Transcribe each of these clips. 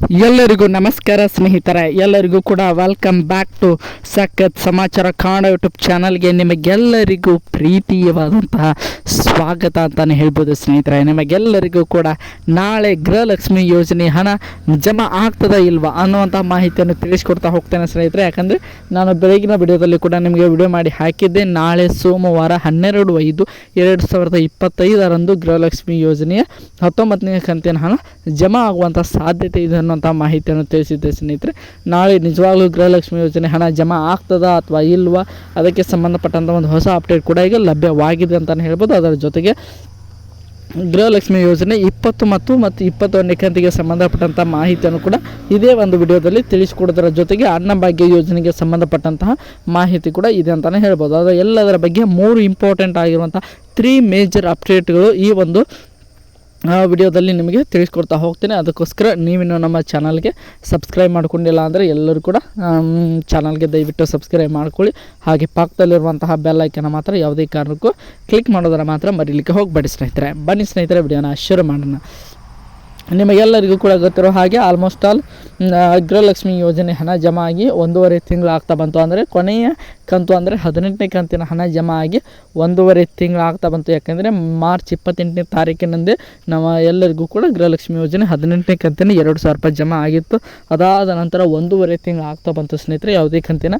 ಎಲ್ಲರಿಗೂ ನಮಸ್ಕಾರ ಸ್ನೇಹಿತರೆ, ಎಲ್ಲರಿಗೂ ಕೂಡ ವೆಲ್ಕಮ್ ಬ್ಯಾಕ್ ಟು ಸಖತ್ ಸಮಾಚಾರ ಕಾಣ ಯೂಟ್ಯೂಬ್ ಚಾನಲ್ಗೆ ನಿಮಗೆಲ್ಲರಿಗೂ ಪ್ರೀತಿಯವಾದಂತಹ ಸ್ವಾಗತ ಅಂತಲೇ ಹೇಳ್ಬೋದು ಸ್ನೇಹಿತರೆ. ನಿಮಗೆಲ್ಲರಿಗೂ ಕೂಡ ನಾಳೆ ಗೃಹಲಕ್ಷ್ಮಿ ಯೋಜನೆ ಹಣ ಜಮಾ ಆಗ್ತದ ಇಲ್ವಾ ಅನ್ನುವಂಥ ಮಾಹಿತಿಯನ್ನು ತಿಳಿಸ್ಕೊಡ್ತಾ ಹೋಗ್ತೇನೆ ಸ್ನೇಹಿತರೆ. ಯಾಕಂದರೆ ನಾನು ಬೆಳಗಿನ ವಿಡಿಯೋದಲ್ಲಿ ಕೂಡ ನಿಮಗೆ ವಿಡಿಯೋ ಮಾಡಿ ಹಾಕಿದ್ದೆ. ನಾಳೆ ಸೋಮವಾರ ಹನ್ನೆರಡು ಐದು ಎರಡು ಸಾವಿರದ ಇಪ್ಪತ್ತೈದರಂದು ಗೃಹಲಕ್ಷ್ಮಿ ಯೋಜನೆಯ ಹತ್ತೊಂಬತ್ತನೇ ಕಂತಿನ ಹಣ ಜಮಾ ಆಗುವಂಥ ಸಾಧ್ಯತೆ ಇದೆ ಅನ್ನುವಂಥ ಮಾಹಿತಿಯನ್ನು ತಿಳಿಸಿದ್ದೆ ಸ್ನೇಹಿತರೆ. ನಾಳೆ ನಿಜವಾಗ್ಲೂ ಗೃಹಲಕ್ಷ್ಮಿ ಯೋಜನೆ ಹಣ ಜಮಾ ಆಗ್ತದಾ ಅಥವಾ ಇಲ್ವ? ಅದಕ್ಕೆ ಸಂಬಂಧಪಟ್ಟಂಥ ಒಂದು ಹೊಸ ಅಪ್ಡೇಟ್ ಕೂಡ ಈಗ ಲಭ್ಯವಾಗಿದೆ ಅಂತಲೇ ಹೇಳ್ಬೋದು. ಅದರ ಜೊತೆಗೆ ಗೃಹಲಕ್ಷ್ಮಿ ಯೋಜನೆ ಇಪ್ಪತ್ತು ಮತ್ತು ಮತ್ತು ಇಪ್ಪತ್ತೊಂದನೇ ಕಂತಿಗೆ ಸಂಬಂಧಪಟ್ಟಂಥ ಮಾಹಿತಿಯನ್ನು ಕೂಡ ಇದೇ ಒಂದು ವಿಡಿಯೋದಲ್ಲಿ ತಿಳಿಸಿಕೊಡೋದರ ಜೊತೆಗೆ ಅನ್ನಭಾಗ್ಯ ಯೋಜನೆಗೆ ಸಂಬಂಧಪಟ್ಟಂತಹ ಮಾಹಿತಿ ಕೂಡ ಇದೆ ಅಂತಲೇ ಹೇಳ್ಬೋದು. ಅದು ಎಲ್ಲದರ ಬಗ್ಗೆ ಮೂರು ಇಂಪಾರ್ಟೆಂಟ್ ಆಗಿರುವಂಥ ತ್ರೀ ಮೇಜರ್ ಅಪ್ಡೇಟ್ಗಳು ಈ ಒಂದು ಆ ವಿಡಿಯೋದಲ್ಲಿ ನಿಮಗೆ ತಿಳಿಸ್ಕೊಡ್ತಾ ಹೋಗ್ತೀನಿ. ಅದಕ್ಕೋಸ್ಕರ ನೀವಿನ್ನು ನಮ್ಮ ಚಾನಲ್ಗೆ ಸಬ್ಸ್ಕ್ರೈಬ್ ಮಾಡ್ಕೊಂಡಿಲ್ಲ ಅಂದರೆ ಎಲ್ಲರೂ ಕೂಡ ಚಾನಲ್ಗೆ ದಯವಿಟ್ಟು ಸಬ್ಸ್ಕ್ರೈಬ್ ಮಾಡ್ಕೊಳ್ಳಿ. ಹಾಗೆ ಪಕ್ಕದಲ್ಲಿರುವಂತಹ ಬೆಲ್ ಐಕನ ಮಾತ್ರ ಯಾವುದೇ ಕಾರಣಕ್ಕೂ ಕ್ಲಿಕ್ ಮಾಡೋದರ ಮಾತ್ರ ಮರೀಲಿಕ್ಕೆ ಹೋಗಬೇಡಿ ಸ್ನೇಹಿತರೆ. ಬನ್ನಿ ಸ್ನೇಹಿತರೆ, ವಿಡಿಯೋನ ಶುರು ಮಾಡೋಣ. ನಿಮಗೆಲ್ಲರಿಗೂ ಕೂಡ ಗೊತ್ತಿರೋ ಹಾಗೆ ಆಲ್ಮೋಸ್ಟ್ ಆಲ್ ಗೃಹಲಕ್ಷ್ಮಿ ಯೋಜನೆ ಹಣ ಜಮಾ ಆಗಿ ಒಂದೂವರೆ ತಿಂಗಳು ಆಗ್ತಾ ಬಂತು ಅಂದರೆ ಕೊನೆಯ ಕಂತು ಅಂದರೆ ಹದಿನೆಂಟನೇ ಕಂತಿನ ಹಣ ಜಮಾ ಆಗಿ ಒಂದೂವರೆ ತಿಂಗಳು ಆಗ್ತಾ ಬಂತು. ಯಾಕೆಂದರೆ ಮಾರ್ಚ್ ಇಪ್ಪತ್ತೆಂಟನೇ ತಾರೀಕಿನಂದೇ ನಮ್ಮ ಎಲ್ಲರಿಗೂ ಕೂಡ ಗೃಹಲಕ್ಷ್ಮಿ ಯೋಜನೆ ಹದಿನೆಂಟನೇ ಕಂತಿನ ಎರಡು ಸಾವಿರ ರೂಪಾಯಿ ಜಮಾ ಆಗಿತ್ತು. ಅದಾದ ನಂತರ ಒಂದೂವರೆ ತಿಂಗಳು ಆಗ್ತಾ ಬಂತು ಸ್ನೇಹಿತರೆ, ಯಾವುದೇ ಕಂತಿನ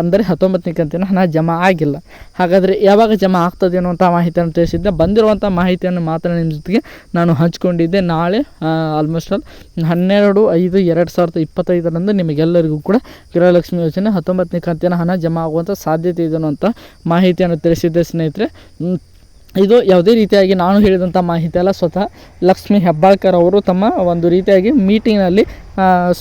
ಅಂದರೆ ಹತ್ತೊಂಬತ್ತನೇ ಕಂತಿನ ಹಣ ಜಮಾ ಆಗಿಲ್ಲ. ಹಾಗಾದರೆ ಯಾವಾಗ ಜಮಾ ಆಗ್ತದೆ ಅನ್ನುವಂಥ ಮಾಹಿತಿಯನ್ನು ತಿಳಿಸಿದ್ದೆ. ಬಂದಿರುವಂಥ ಮಾಹಿತಿಯನ್ನು ಮಾತ್ರ ನಿಮ್ಮ ಜೊತೆಗೆ ನಾನು ಹಂಚಿಕೊಂಡಿದ್ದೆ. ನಾಳೆ ಆಲ್ಮೋಸ್ಟ್ ಆಲ್ ಹನ್ನೆರಡು ಐದು ಎರಡು ಸಾವಿರದ ಇಪ್ಪತ್ತೈದರಂದು ನಿಮಗೆಲ್ಲರಿಗೂ ಕೂಡ ಗೃಹಲಕ್ಷ್ಮಿ ಯೋಜನೆ ಹತ್ತೊಂಬತ್ತನೇ ಕಂತಿನ ಹಣ ಜಮಾ ಆಗುವಂಥ ಸಾಧ್ಯತೆ ಇದೆ ಅಂತ ಮಾಹಿತಿಯನ್ನು ತಿಳಿಸಿದ್ದೆ ಸ್ನೇಹಿತರೆ. ಇದು ಯಾವುದೇ ರೀತಿಯಾಗಿ ನಾನು ಹೇಳಿದಂಥ ಮಾಹಿತಿ ಅಲ್ಲ, ಸ್ವತಃ ಲಕ್ಷ್ಮಿ ಹೆಬ್ಬಾಳ್ಕರ್ ಅವರು ತಮ್ಮ ಒಂದು ರೀತಿಯಾಗಿ ಮೀಟಿಂಗ್ನಲ್ಲಿ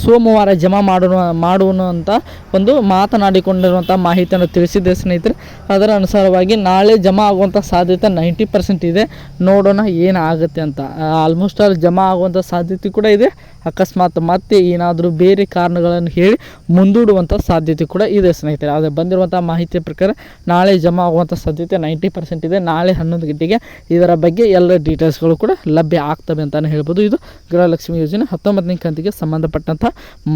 ಸೋಮವಾರ ಜಮಾ ಮಾಡೋಣ ಮಾಡುವನು ಅಂತ ಒಂದು ಮಾತನಾಡಿಕೊಂಡಿರುವಂಥ ಮಾಹಿತಿಯನ್ನು ತಿಳಿಸಿದ್ದೆ ಸ್ನೇಹಿತರೆ. ಅದರ ಅನುಸಾರವಾಗಿ ನಾಳೆ ಜಮಾ ಆಗುವಂಥ ಸಾಧ್ಯತೆ ನೈಂಟಿ ಪರ್ಸೆಂಟ್ ಇದೆ. ನೋಡೋಣ ಏನಾಗುತ್ತೆ ಅಂತ. ಆಲ್ಮೋಸ್ಟ್ ಆಲ್ ಜಮಾ ಆಗುವಂಥ ಸಾಧ್ಯತೆ ಕೂಡ ಇದೆ. ಅಕಸ್ಮಾತ್ ಮತ್ತೆ ಏನಾದರೂ ಬೇರೆ ಕಾರಣಗಳನ್ನು ಹೇಳಿ ಮುಂದೂಡುವಂಥ ಸಾಧ್ಯತೆ ಕೂಡ ಇದೆ ಸ್ನೇಹಿತರೆ. ಆದರೆ ಬಂದಿರುವಂಥ ಮಾಹಿತಿಯ ಪ್ರಕಾರ ನಾಳೆ ಜಮಾ ಆಗುವಂಥ ಸಾಧ್ಯತೆ ನೈಂಟಿ ಪರ್ಸೆಂಟ್ ಇದೆ. ನಾಳೆ ಹನ್ನೊಂದು ಗಂಟೆಗೆ ಇದರ ಬಗ್ಗೆ ಎಲ್ಲ ಡೀಟೇಲ್ಸ್ಗಳು ಕೂಡ ಲಭ್ಯ ಆಗ್ತವೆ ಅಂತಲೇ ಹೇಳ್ಬೋದು. ಇದು ಗೃಹಲಕ್ಷ್ಮಿ ಯೋಜನೆ ಹತ್ತೊಂಬತ್ತನೇ ಕಂತಿಗೆ ಸಂಬಂಧಪಟ್ಟಂಥ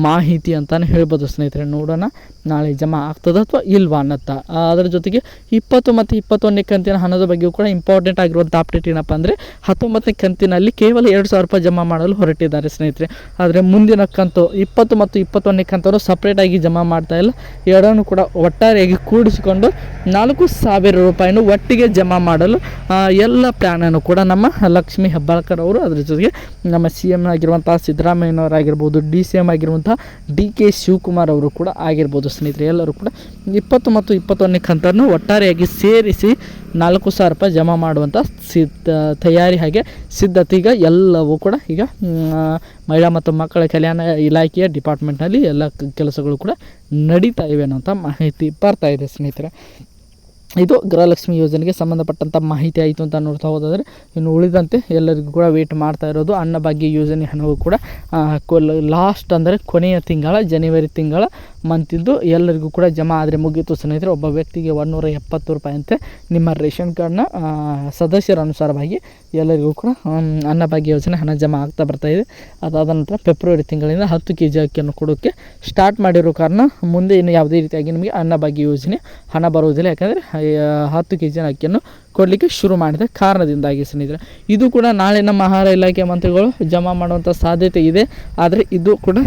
ಮಾಹಿತಿ ಅಂತಲೇ ಹೇಳ್ಬೋದು ಸ್ನೇಹಿತರೆ, ನೋಡೋಣ. ನಾಳೆ ಜಮಾ ಆಗ್ತದ ಅಥವಾ ಇಲ್ವಾ ಅನ್ನತ್ತ. ಅದರ ಜೊತೆಗೆ ಇಪ್ಪತ್ತು ಮತ್ತು ಇಪ್ಪತ್ತೊಂದನೇ ಕಂತಿನ ಹಣದ ಬಗ್ಗೆಯೂ ಕೂಡ ಇಂಪಾರ್ಟೆಂಟ್ ಆಗಿರುವಂಥ ಅಪ್ಡೇಟ್ ಏನಪ್ಪ ಅಂದರೆ ಹತ್ತೊಂಬತ್ತನೇ ಕಂತಿನಲ್ಲಿ ಕೇವಲ ಎರಡು ಸಾವಿರ ರೂಪಾಯಿ ಜಮಾ ಮಾಡಲು ಹೊರಟಿದ್ದಾರೆ ಸ್ನೇಹಿತರೆ. ಆದರೆ ಮುಂದಿನ ಕಂತು ಇಪ್ಪತ್ತು ಮತ್ತು ಇಪ್ಪತ್ತೊಂದನೇ ಕಂತನ್ನು ಸಪ್ರೇಟಾಗಿ ಜಮಾ ಮಾಡ್ತಾ ಇಲ್ಲ. ಎರಡನ್ನು ಕೂಡ ಒಟ್ಟಾರೆಯಾಗಿ ಕೂಡಿಸಿಕೊಂಡು ನಾಲ್ಕು ಸಾವಿರ ರೂಪಾಯಿನ ಒಟ್ಟಿಗೆ ಜಮಾ ಮಾಡಲು ಎಲ್ಲ ಪ್ಲ್ಯಾನನ್ನು ಕೂಡ ನಮ್ಮ ಲಕ್ಷ್ಮೀ ಹೆಬ್ಬಾಳ್ಕರ್ ಅವರು, ಅದರ ಜೊತೆಗೆ ನಮ್ಮ ಸಿ ಎಂ ಆಗಿರುವಂಥ ಸಿದ್ದರಾಮಯ್ಯನವರಾಗಿರ್ಬೋದು ಡಿ ಸಿ ಎಂ ಆಗಿರುವಂಥ ಡಿ ಕೆ ಶಿವಕುಮಾರ್ ಅವರು ಕೂಡ ಆಗಿರ್ಬೋದು, ಸ್ನೇಹಿತರೆ, ಎಲ್ಲರೂ ಕೂಡ ಇಪ್ಪತ್ತು ಮತ್ತು ಇಪ್ಪತ್ತೊಂದನೇ ಕಂತನ್ನು ಒಟ್ಟಾರೆಯಾಗಿ ಸೇರಿಸಿ ನಾಲ್ಕು ಸಾವಿರ ರೂಪಾಯಿ ಜಮಾ ಮಾಡುವಂಥ ಸಿದ್ಧ, ತಯಾರಿ ಹಾಗೆ ಸಿದ್ಧತೆ ಈಗ ಎಲ್ಲವೂ ಕೂಡ ಈಗ ಮಹಿಳಾ ಮತ್ತು ಮಕ್ಕಳ ಕಲ್ಯಾಣ ಇಲಾಖೆಯ ಡಿಪಾರ್ಟ್ಮೆಂಟ್ನಲ್ಲಿ ಎಲ್ಲ ಕೆಲಸಗಳು ಕೂಡ ನಡೀತಾ ಇವೆ ಅನ್ನೋಂಥ ಮಾಹಿತಿ ಬರ್ತಾ ಇದೆ, ಸ್ನೇಹಿತರೆ. ಇದು ಗೃಹಲಕ್ಷ್ಮಿ ಯೋಜನೆಗೆ ಸಂಬಂಧಪಟ್ಟಂಥ ಮಾಹಿತಿ ಆಯಿತು ಅಂತ ನೋಡ್ತಾ ಹೋದಾದರೆ ಇನ್ನು ಉಳಿದಂತೆ ಎಲ್ಲರಿಗೂ ಕೂಡ ವೇಟ್ ಮಾಡ್ತಾ ಇರೋದು. ಅನ್ನಭಾಗ್ಯ ಯೋಜನೆ ಹಣವು ಕೂಡ ಲಾಸ್ಟ್ ಅಂದರೆ ಕೊನೆಯ ತಿಂಗಳ ಜನವರಿ ತಿಂಗಳ ಮಂತಿದ್ದು ಎಲ್ಲರಿಗೂ ಕೂಡ ಜಮಾ ಆದರೆ ಮುಗೀತು ಸ್ನೇಹಿತರೆ, ಒಬ್ಬ ವ್ಯಕ್ತಿಗೆ ಒಂದೂರ ಎಪ್ಪತ್ತು ರೂಪಾಯಿ ಅಂತೆ. ನಿಮ್ಮ ರೇಷನ್ ಕಾರ್ಡ್ನ ಸದಸ್ಯರ ಅನುಸಾರವಾಗಿ ಎಲ್ಲರಿಗೂ ಕೂಡ ಅನ್ನಭಾಗ್ಯ ಯೋಜನೆ ಹಣ ಜಮಾ ಆಗ್ತಾ ಬರ್ತಾ ಇದೆ. ಅದಾದ ನಂತರ ಫೆಬ್ರವರಿ ತಿಂಗಳಿಂದ ಹತ್ತು ಕೆ ಜಿ ಅಕ್ಕಿಯನ್ನು ಕೊಡೋಕ್ಕೆ ಸ್ಟಾರ್ಟ್ ಮಾಡಿರೋ ಕಾರಣ ಮುಂದೆ ಇನ್ನು ಯಾವುದೇ ರೀತಿಯಾಗಿ ನಿಮಗೆ ಅನ್ನಭಾಗ್ಯ ಯೋಜನೆ ಹಣ ಬರುವುದಿಲ್ಲ. ಯಾಕಂದರೆ ಹತ್ತು ಕೆ ಜಿ ಅಕ್ಕಿಯನ್ನು ಕೊಡಲಿಕ್ಕೆ ಶುರು ಮಾಡಿದ ಕಾರಣದಿಂದಾಗಿ ಸ್ನೇಹಿತರೆ. ಇದು ಕೂಡ ನಾಳೆ ನಮ್ಮ ಆಹಾರ ಇಲಾಖೆ ಮಂತ್ರಿಗಳು ಜಮಾ ಮಾಡುವಂಥ ಸಾಧ್ಯತೆ ಇದೆ. ಆದರೆ ಇದು ಕೂಡ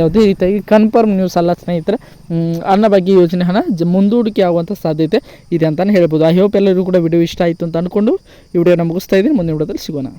ಯಾವುದೇ ರೀತಿಯಾಗಿ ಕನ್ಫರ್ಮ್ ನ್ಯೂಸ್ ಅಲ್ಲ ಸ್ನೇಹಿತರೆ. ಅನ್ನಭಾಗ್ಯ ಯೋಜನೆ ಹಣ ಜ, ಮುಂದೂಡಿಕೆ ಆಗುವಂಥ ಸಾಧ್ಯತೆ ಇದೆ ಅಂತಲೇ ಹೇಳ್ಬೋದು. ಐ ಹೋಪ್ ಎಲ್ಲರಿಗೂ ಕೂಡ ವಿಡಿಯೋ ಇಷ್ಟ ಆಯಿತು ಅಂತ ಅಂದ್ಕೊಂಡು ಈ ವಿಡಿಯೋನ ಮುಗಿಸ್ತಾ ಇದ್ದೀನಿ. ಮುಂದಿನ ವಿಡಿಯೋದಲ್ಲಿ ಸಿಗೋಣ.